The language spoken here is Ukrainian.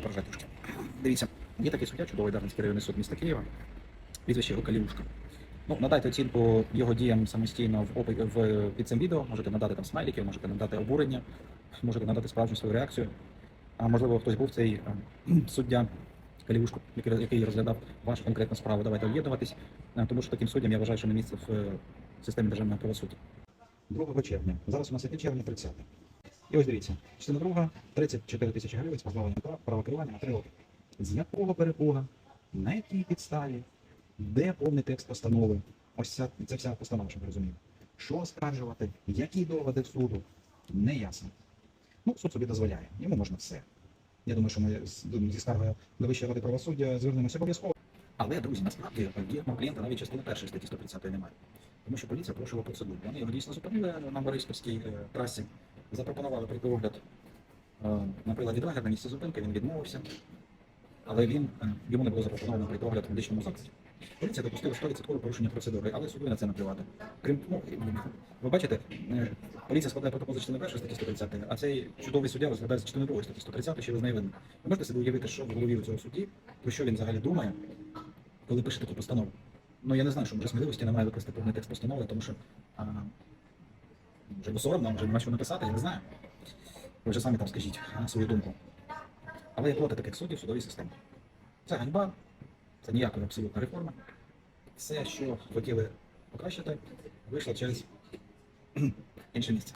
Порожай трошки. Дивіться, є такий суддя, чудовий Дарницький районний суд міста Києва, прізвище його Калівушка. Ну, надайте оцінку його діям самостійно в, опи- в, під цим відео, можете надати там смайлики, можете надати обурення, можете надати справжню свою реакцію. А можливо, хтось був цей е, суддя Калівушко, який, розглядав вашу конкретну справу. Давайте об'єднуватись, е, тому що таким суддям я вважаю, що не місце в е, системі державного правосуддя. 2 червня. Зараз у нас яке червня 30. І ось дивіться, частина друга, 34 тисячі гривень з позбавленням прав, права керування на 3 роки. З якого перепуга, на якій підставі, де повний текст постанови? Ось ця, це вся постанова, щоб ви розуміли. Що оскаржувати, які доводи суду, не ясно. Ну, суд собі дозволяє, йому можна все. Я думаю, що ми зі скаргою до Вищої ради правосуддя звернемося обов'язково. Але, друзі, насправді є клієнта навіть частини першої статті 130 немає. Тому що поліція порушила процедуру. Вони його дійсно зупинили на Бориспільській е, трасі, запропонували пройти огляд е, на приладі драгер на місці зупинки, він відмовився, але він, е, йому не було запропоновано пройти огляд в медичному закладі. Поліція допустила 100% порушення процедури, але суду на це наплювати. Крім ну, ви бачите, е, поліція складає протокол за частиною першої статті 130, а цей чудовий суддя розглядає за частиною другої статті 130, що визнає винним. Ви можете собі уявити, що в голові у цього судді, про що він взагалі думає, коли пише таку постанову. Ну я не знаю, що може сміливості немає викласти повний текст постанови, тому що а, вже бо соромно, може нема що написати, я не знаю. Ви вже самі там скажіть свою думку. Але я проти таких суддів судовій системі. Це ганьба, це ніяка абсолютна реформа. Все, що хотіли покращити, вийшло через інше місце.